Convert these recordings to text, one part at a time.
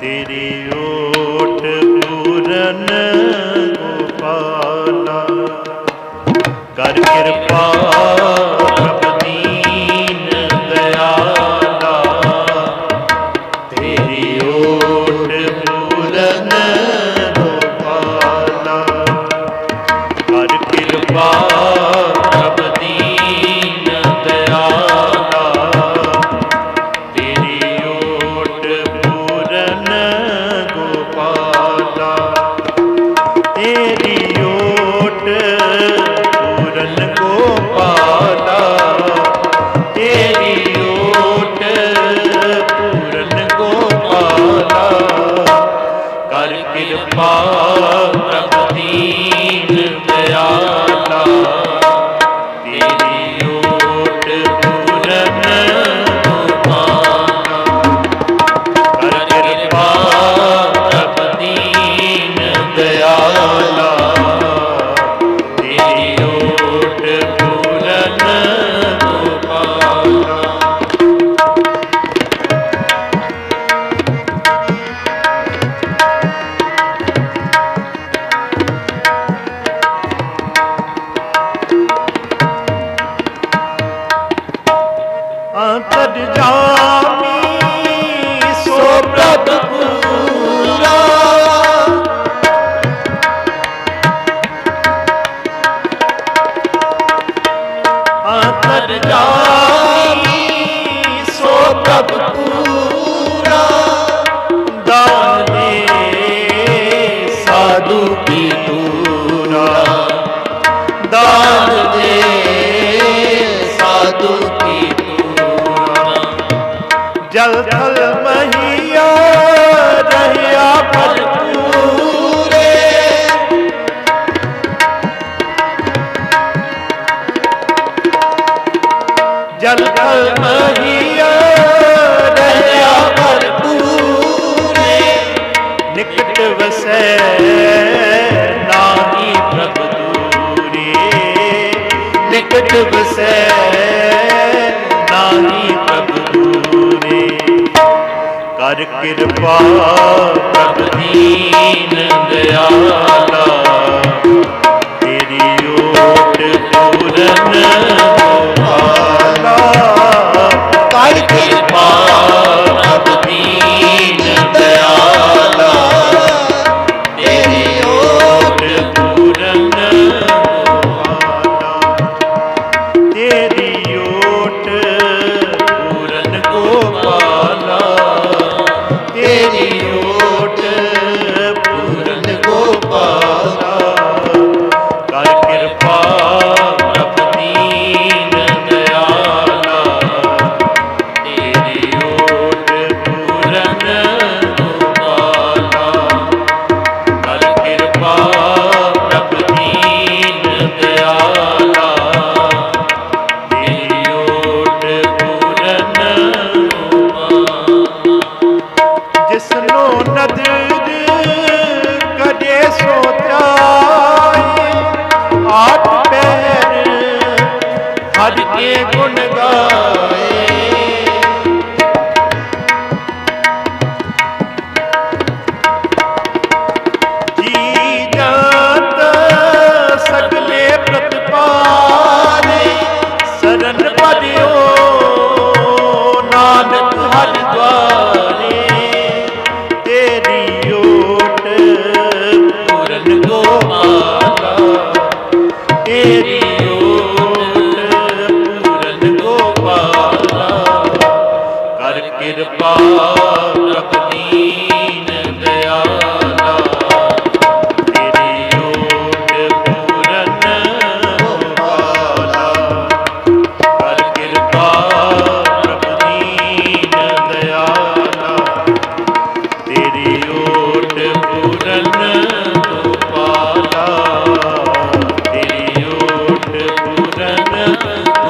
ਤੇਰੀ ਓਠ ਪੂਰਨ ਗੋਪਾਲਾ। ਕਰ ਕਿਰਪਾ Bob. ਹਰ ਜਾਮੀ ਸੋ ਪ੍ਰਭ ਪੂਰਾ ਦਾਨੇ ਸਾਧੂ ਕੀ ਤੂਰਾ ਦਾਨ ਦੇ ਸਾਧੂ ਕੀ ਤੂਰਾ ਜਲ ਥਲ ਮਹੀਆ ਰਹਿਆ ਭਰ ਜਨਮ ਮਹੀਆ ਵਸੈ ਨਾਹੀ ਪ੍ਰਭ ਦੂਰੇ। ਨਿਕਟ ਵਸੈ ਨਾਹੀ ਕਰ ਕਿਰਪਾ ਪ੍ਰਭ ਦੀਨ ਦਿਆਲ querido.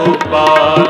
ਗੋਪਾਲ